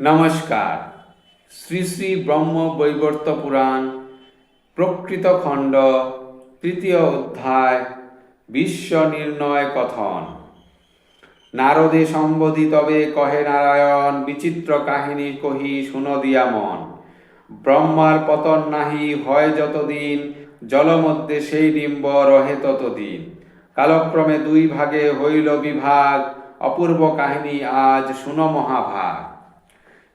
নমস্কার। শ্রী শ্রী ব্রহ্ম বৈবর্ত পুরাণ, প্রকৃত খণ্ড, তৃতীয় অধ্যায়, বিশ্ব নির্ণয় কথন। নারদে সম্বোধি তবে কহে নারায়ণ, বিচিত্র কাহিনী কহি শুনদিয়া মন। ব্রহ্মার পতন নাহি, হয় যতদিন, জলমধ্যে সেই ডিম্ব রহে ততদিন। কালক্রমে দুই ভাগে হইল বিভাগ, অপূর্ব কাহিনী আজ শুন মহাভাগ।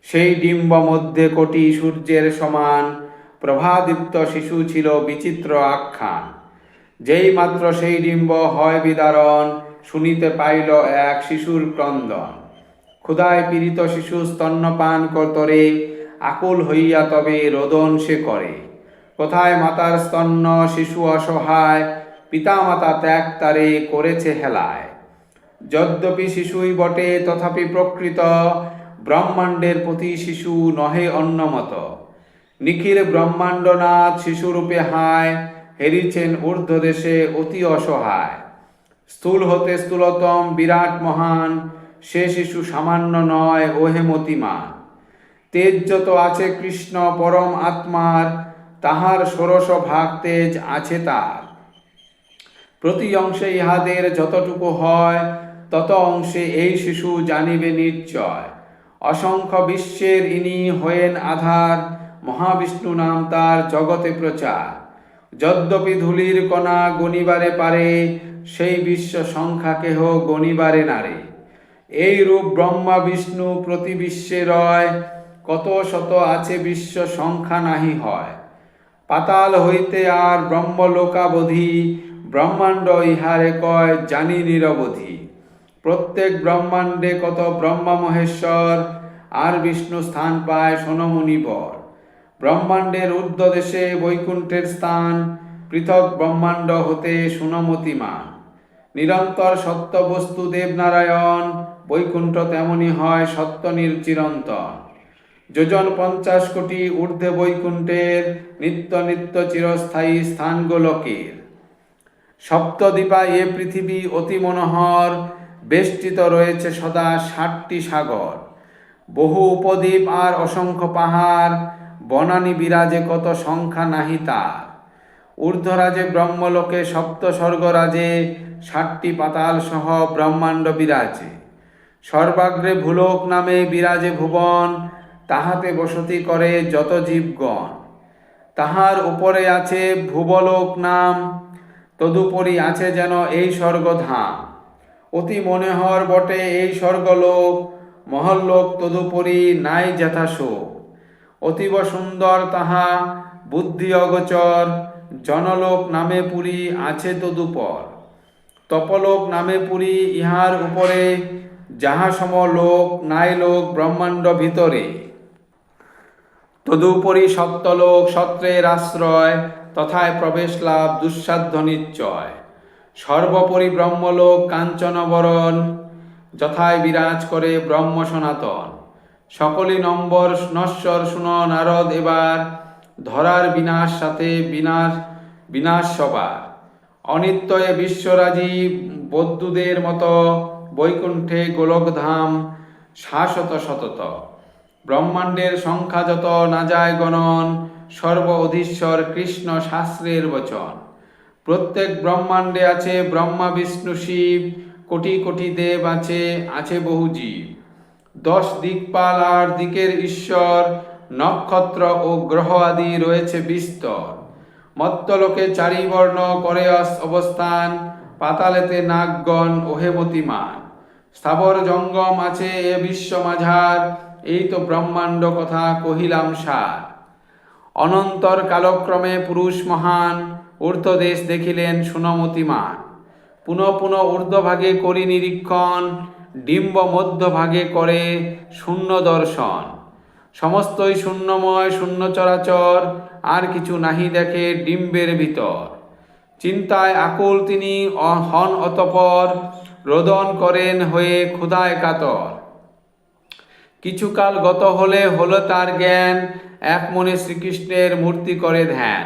সেই ডিম্ব মধ্যে কোটি সূর্যের সমান প্রভাদীপ্ত শিশু ছিল বিচিত্র আখ্যান। যেই মাত্র সেই ডিম্ব হয় বিদারণ, শুনিতে পাইল এক শিশুর ক্রন্দন। ক্ষুধায় পীড়িত শিশু স্তন্যপান করতরে আকুল হইয়া তবে রোদন সে করে। কোথায় মাতার স্তন্য শিশু অসহায়, পিতামাতা ত্যাগ তারে করেছে হেলায়। যদ্যপি শিশুই বটে, তথাপি প্রকৃত ব্রহ্মাণ্ডের প্রতি শিশু নহে অন্যমত। নিখিল ব্রহ্মাণ্ডনাথ শিশুরূপে হায়, হেরিছেন ঊর্ধ্বদেশে অতি অসহায়। স্থূল হতে স্থূলতম বিরাট মহান, সে শিশু সামান্য নয়, ওহে মতিমান তেজ যত আছে কৃষ্ণ পরম আত্মার, তাহার ষোড়শ ভাগ তেজ আছে তার। প্রতি অংশে ইহাদের যতটুকু হয়, তত অংশে এই শিশু জানিবে নিশ্চয়। অসংখ্য বিশ্বের ইনি হয়েন আধার, মহাবিষ্ণু নাম তার জগতে প্রচার। যদ্যপি ধুলির কণা গণিবারে পারে, সেই বিশ্ব সংখ্যা কেহ গণিবারে নারে এই রূপ ব্রহ্মা, বিষ্ণু প্রতি বিশ্বে রয়, কত শত আছে বিশ্ব সংখ্যা নাহি হয়। পাতাল হইতে আর ব্রহ্মলোকাবধি, ব্রহ্মাণ্ড ইহারে কয় জানি নিরবধি। প্রত্যেক ব্রহ্মাণ্ডে কত ব্রহ্মা মহেশ্বর, আর বিষ্ণু স্থান পায় সোনমুনিবর ব্রহ্মাণ্ডের ঊর্ধ্বদেশে বৈকুণ্ঠের স্থান, পৃথক ব্রহ্মাণ্ড হতে সুনমতিমান। নিরন্তর সত্য বস্তু দেবনারায়ণ, বৈকুণ্ঠ তেমনি হয় সত্য নির্চিরন্তন যোজন পঞ্চাশ কোটি ঊর্ধ্বে বৈকুণ্ঠের, নিত্য নিত্য চিরস্থায়ী স্থান গোলকের সপ্তদ্বীপা এ পৃথিবী অতি মনোহর বেষ্টিত রয়েছে সদা ষাটটি সাগর। বহু উপদ্বীপ আর অসংখ্য পাহাড়, বনানী বিরাজে কত সংখ্যা নাহি তার। ঊর্ধ্বরাজে ব্রহ্মলোকে সপ্ত স্বর্গরাজে ষাটটি পাতাল সহ ব্রহ্মাণ্ড বিরাজে। সর্বাগ্রে ভুলোক নামে বিরাজে ভুবন, তাহাতে বসতি করে যত জীবগণ। তাহার উপরে আছে ভুবলোক নাম, তদুপরি আছে যেন এই স্বর্গধাম। অতি মনোহর বটে এই স্বর্গলোক মহল্লোক তদুপরি নাই যথাশোক। অতীব সুন্দর তাহা, বুদ্ধি অগোচর, জনলোক নামে পুরী আছে তদুপর। তপলোক নামে পুরী ইহার উপরে, যাহা সম লোক নাই লোক ব্রহ্মাণ্ড ভিতরে। তদুপরি সত্যলোক সত্রের আশ্রয়, তথায় প্রবেশ লাভ দুঃসাধ্য নিশ্চয়। সর্বোপরি ব্রহ্মলোক কাঞ্চনবরণ, যথায় বিরাজ করে ব্রহ্ম সনাতন। সকলই নম্বর নশ্বর শুন নারদ এবার, ধরার বিনাশ সাথে বিনাশ বিনাশ সবার। অনিত্যয়ে বিশ্বরাজি বৌদ্ধদের মতো বৈকুণ্ঠে গোলকধাম শাশ্বত শতত ব্রহ্মাণ্ডের সংখ্যা যত না যায় গণন, সর্ব অধীশ্বর কৃষ্ণ শাস্ত্রের বচন। প্রত্যেক ব্রহ্মাণ্ডে আছে ব্রহ্মা, বিষ্ণু, শিব, কোটি কোটি দেব আছে আছে বহু জীব। দশ দিকপাল আর দিকের ঈশ্বর, নক্ষত্র ও গ্রহ আদি রয়েছে বিস্তর। মত্তলোকে চারিবর্ণ, করে অবস্থান, পাতালেতে নাগগণ ওহেমতিমান স্থাবর জঙ্গম আছে এ বিশ্ব মাঝার এই তো ব্রহ্মাণ্ড কথা কহিলাম সার। অনন্তর কালক্রমে পুরুষ মহান ঊর্ধ্বদেশ দেখিলেন সুনমতিমান। পুনঃ পুনঃ ঊর্ধ্বভাগে করি নিরীক্ষণ, ডিম্ব মধ্যভাগে করে শূন্য দর্শন। সমস্তই শূন্যময়, শূন্য চরাচর, আর কিছু নাহি দেখে ডিম্বের ভিতর। চিন্তায় আকুল তিনি হন অতপর, রোদন করেন হয়ে ক্ষুধায় কাতর। কিছুকাল গত হলে হলো তার জ্ঞান, এক মনে শ্রীকৃষ্ণের মূর্তি করে ধ্যান।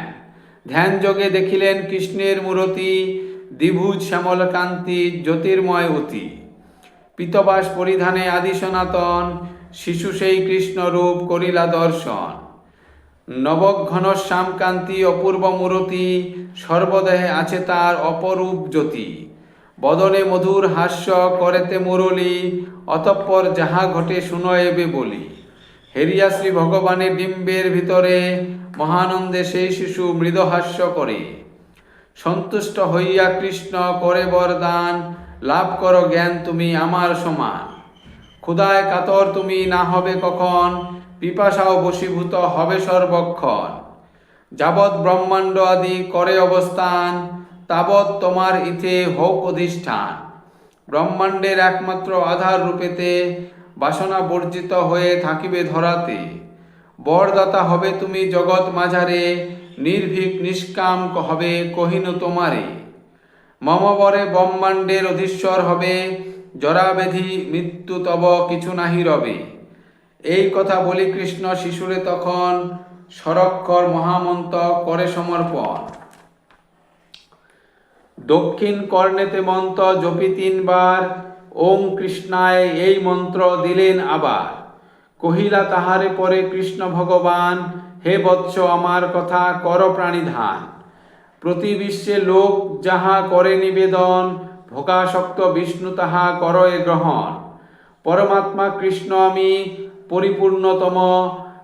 ধ্যান যোগে দেখিলেন কৃষ্ণের মূরতি, দ্বিভুজ শ্যামল কান্তি, জ্যোতির্ময় অতি। পিতবাস পরিধানে আদি সনাতন, শিশু সেই কৃষ্ণ রূপ করিলা দর্শন। নবঘন শ্যামকান্তি অপূর্ব মূরতি, সর্বদেহে আছে তার অপরূপ জ্যোতি। বদনে মধুর হাস্য, করেতে মুরলি, অতঃপর যাহা ঘটে শুনো এবে বলি। হেরিয়া শ্রী ভগবানের ডিম্বের ভিতরে, মহানন্দে সেই শিশু মৃদহাস্য করে। সন্তুষ্ট হইয়া কৃষ্ণ, করে বরদান, লাভ করো জ্ঞান তুমি আমার সমান। ক্ষুদায় কাতর তুমি না হবে কখন, পিপাসাও বশীভূত হবে সর্বক্ষণ। যাবৎ ব্রহ্মাণ্ড আদি করে অবস্থান, তাবৎ তোমার ইথে হোক অধিষ্ঠান। ব্রহ্মাণ্ডের একমাত্র আধার রূপেতে বাসনা বর্জিত হয়ে থাকিবে ধরাতে। বরদাতা হবে তুমি জগৎ মাঝারে, নির্ভীক নিষ্কাম হবে কহিনু তোমারে। মমবরে ব্রহ্মাণ্ডের অধীশ্বর হবে, জরাবেধি মৃত্যু তব কিছু নাহি রবে। এই কথা বলি কৃষ্ণ শিশুরে তখন সরক্ষর মহামন্ত করে সমর্পণ। দক্ষিণ কর্ণেতে মন্ত জপি তিনবার ওম কৃষ্ণায় এই মন্ত্র দিলেন আবার। কহিলা তাহারে পরে কৃষ্ণ ভগবান, হে বৎস আমার কথা কর প্রাণিধান। প্রতি বিশ্বে লোক যাহা করে নিবেদন, ভোগাসক্ত বিষ্ণু তাহা করয়ে গ্রহণ। পরমাত্মা কৃষ্ণ আমি, পরিপূর্ণতম,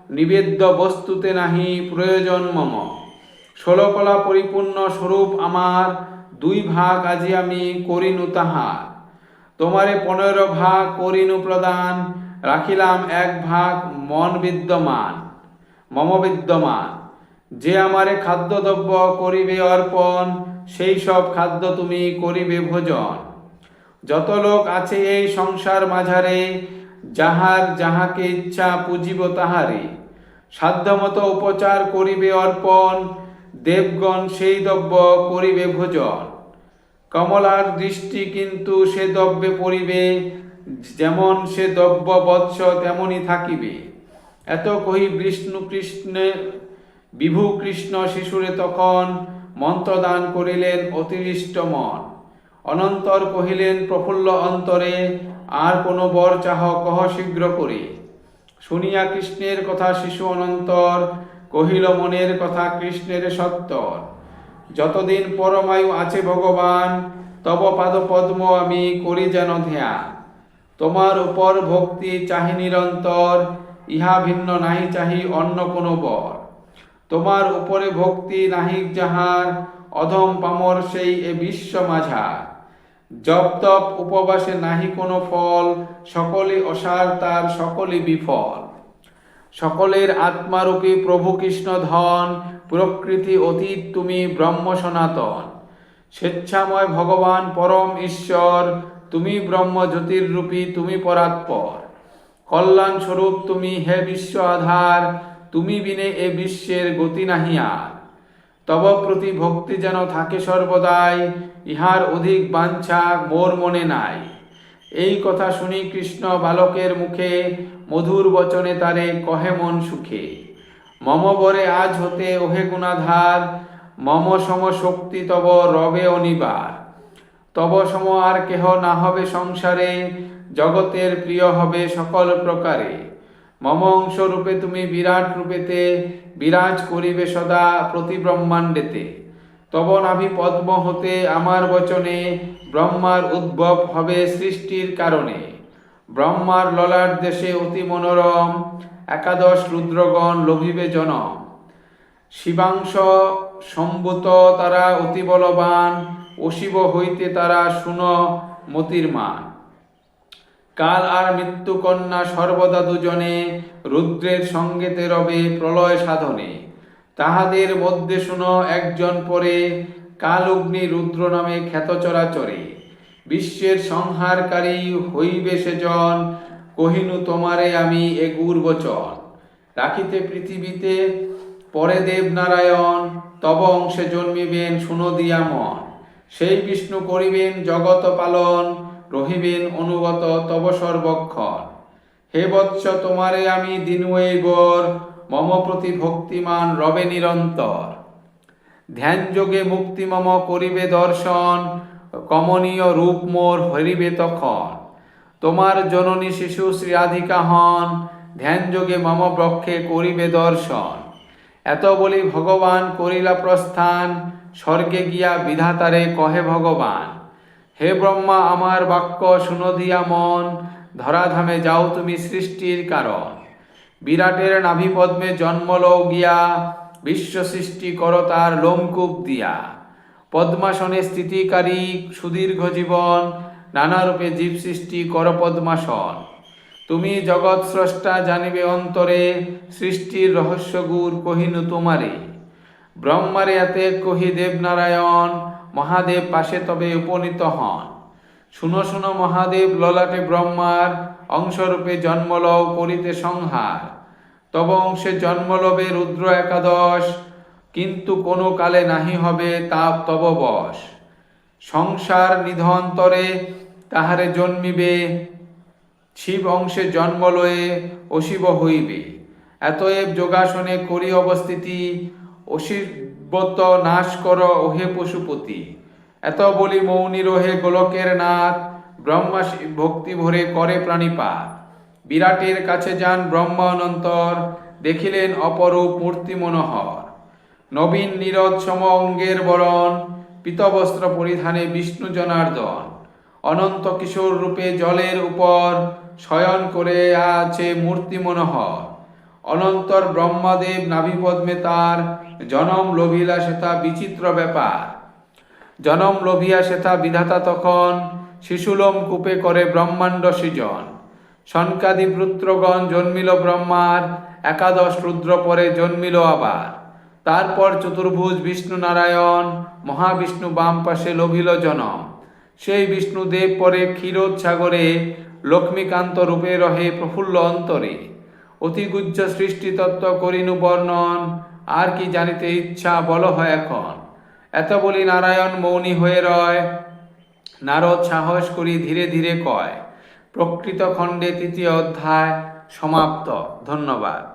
নিবেদ্য বস্তুতে নাহি প্রয়োজন মম। ষোলকলা পরিপূর্ণ স্বরূপ আমার, দুই ভাগ আজি আমি করিনু তাহার। তোমারে পনেরো ভাগ করিনু প্রদান, রাখিলাম এক ভাগ মন বিদ্যমান, মম বিদ্যমান। যে আমারে খাদ্যদ্রব্য করিবে অর্পণ, সেই সব খাদ্য তুমি করিবে ভোজন। যত লোক আছে এই সংসার মাঝারে, যাহার যাহাকে ইচ্ছা পুজিব তাহারে। সাধ্যমতো উপচার করিবে অর্পণ, দেবগণ সেই দ্রব্য করিবে ভোজন। কমলার দৃষ্টি কিন্তু সে দ্রব্যে পড়িবে, যেমন সে দ্রব্য বৎস তেমনই থাকিবে। এত কহি বিষ্ণু কৃষ্ণে, বিভু কৃষ্ণ শিশুরে তখন মন্ত্রদান করিলেন অতিরিষ্ট মন। অনন্তর কহিলেন, প্রফুল্ল অন্তরে আর কোনো বর চাহ কহ শীঘ্র করে? শুনিয়া কৃষ্ণের কথা শিশু অনন্তর কহিল, মনের কথা কৃষ্ণের সত্তর। যতদিন পরমায়ু আছে ভগবান, তব পাদ পদ্ম আমি করি যেন ধ্যান। তোমার উপর ভক্তি চাহি নিরন্তর, ইহা ভিন্ন নাহি চাহি অন্য কোনো বর। তোমার উপরে ভক্তি নাহি যাহার, অধম পামর সেই এ বিশ্ব মাঝার। জপ তপ উপবাসে নাহি কোনো ফল, সকলে অসার তার সকলে বিফল। সকলের আত্মারূপী প্রভু কৃষ্ণ ধন, প্রকৃতি অতীত তুমি ব্রহ্ম সনাতন। স্বেচ্ছাময় ভগবান পরম ঈশ্বর, তুমি ব্রহ্ম জ্যোতির্রূপী, তুমি পরাৎপর। কল্যাণ স্বরূপ তুমি হে বিশ্ব আধার, তুমি বিনে এ বিশ্বের গতি নাহি আর। তব প্রতি ভক্তি যেন থাকে সর্বদাই, ইহার অধিক বাঞ্ছা মোর মনে নাই। এই কথা শুনি কৃষ্ণ বালকের মুখে মধুর বচনে তারে, কহে মন সুখে? মম বরে আজ হতে ওহে গুণাধার, মম সম শক্তি তব রবে অনিবার। তব সম আর কেহ না হবে সংসারে, জগতের প্রিয় হবে সকল প্রকারে। মম অংশ রূপে তুমি বিরাট রূপেতে, বিরাজ করিবে সদা প্রতি ব্রহ্মাণ্ডেতে। তব নাভি পদ্ম হতে আমার বচনে ব্রহ্মার উদ্ভব হবে সৃষ্টির কারণে। ব্রহ্মার ললার দেশে অতি মনোরম, একাদশ রুদ্রগণ লোভিবে জনম। শিবাংশ সম্ভূত তারা অতি বলবান, অশিব হইতে তারা শুন মতির মান কাল আর মৃত্যুকন্যা সর্বদা দুজনে রুদ্রের সঙ্গেতে রবে প্রলয় সাধনে। তাহাদের মধ্যে শুনো একজন পরে কাল অগ্নি রুদ্র নামে খ্যাত চরাচরে। বিশ্বের সংহারকারী হইবে সেজন, কহিনু তোমারে আমি এ গুর বচন রাখিতে পৃথিবীতে পরে দেবনারায়ণ, তব অংশে জন্মিবেন শুনো দিয়া মন। সেই বিষ্ণু করিবেন জগত পালন, রহিবেন অনুগত তব সর্বক্ষণ। হে বৎস তোমারে আমি দিনুয়ে গর মম প্রতি ভক্তিমান রবে নিরন্তর। ধ্যান যোগে মুক্তি মম করিবে দর্শন, কমনীয় রূপ মোর হরিবে তখন। তোমার জননী শিশু শ্রী রাধিকা হন, ধ্যান যোগে মম বক্ষে করিবে দর্শন। এত বলি ভগবান করিলা প্রস্থান, স্বর্গে গিয়া বিধাতারে কহে ভগবান, হে ব্রহ্মা, আমার বাক্য শুনধিয়া মন, ধরাধামে যাও তুমি সৃষ্টির কারণ। বিরাটের নাভি পদ্মে জন্ম লও গিয়া বিশ্ব সৃষ্টি কর তার লোমকূপ দিয়া। পদ্মাসনে স্থিতিকারী সুদীর্ঘ জীবন নানা রূপে জীব সৃষ্টি কর পদ্মাসন। তুমি জগৎ স্রষ্টা জানিবে অন্তরে, সৃষ্টির রহস্য গুর কহিনু তোমারে। ব্রহ্মারে এতে কহি দেবনারায়ণ, মহাদেব পাশে তবে উপনীত হন। শুনো শুনো মহাদেব, ললাটে ব্রহ্মার অংশরূপে জন্মলও করিতে সংহার। তব অংশে জন্মলবে রুদ্র একাদশ, কিন্তু কোনো কালে নাহি হবে তাপ তব বশ। সংসার নিধন্তরে তাহারে জন্মিবে, শিব অংশে জন্ম লয়ে অশিব হইবে। এতএব যোগাসনে করি অবস্থিতি অশিবত নাশ কর ওহে পশুপতি। এত বলি মৌনি রোহে গোলকের নাথ ব্রহ্মা ভক্তি ভরে করে প্রাণীপাত। বিরাটের কাছে যান ব্রহ্মা অনন্তর দেখিলেন অপরূপ মূর্তি মনোহর। নবীন নীরদ সম অঙ্গের বরণ, পীতবস্ত্র পরিধানে বিষ্ণু জনার্দন। অনন্ত কিশোর রূপে জলের উপর শয়ন করে আছে মূর্তি মনোহর। অনন্তর ব্রহ্মাদেব নাভিপদ্মে তার জনম লোভিলা সেথা বিচিত্র ব্যাপার। জনম লোভিয়া সেথা বিধাতা তখন শিশুলোম কূপে করে ব্রহ্মাণ্ড সৃজন। শনকাদি পুত্রগণ জন্মিল ব্রহ্মার, একাদশ রুদ্র পরে জন্মিল আবার। তারপর চতুর্ভুজ বিষ্ণু নারায়ণ, মহাবিষ্ণু বাম পাশে লোভিল জনম। সেই বিষ্ণুদেব পরে ক্ষীরোদ সাগরে লক্ষ্মীকান্ত রূপে রহে প্রফুল্ল অন্তরে। অতিগুজ্জ সৃষ্টিতত্ত্ব করিনু বর্ণন, আর কি জানিতে ইচ্ছা বল হয় এখন। এত বলি নারায়ণ মৌনী হয়ে রয় নারদ সাহস করি ধীরে ধীরে কয়। প্রকৃত খণ্ডে তৃতীয় অধ্যায় সমাপ্ত। ধন্যবাদ।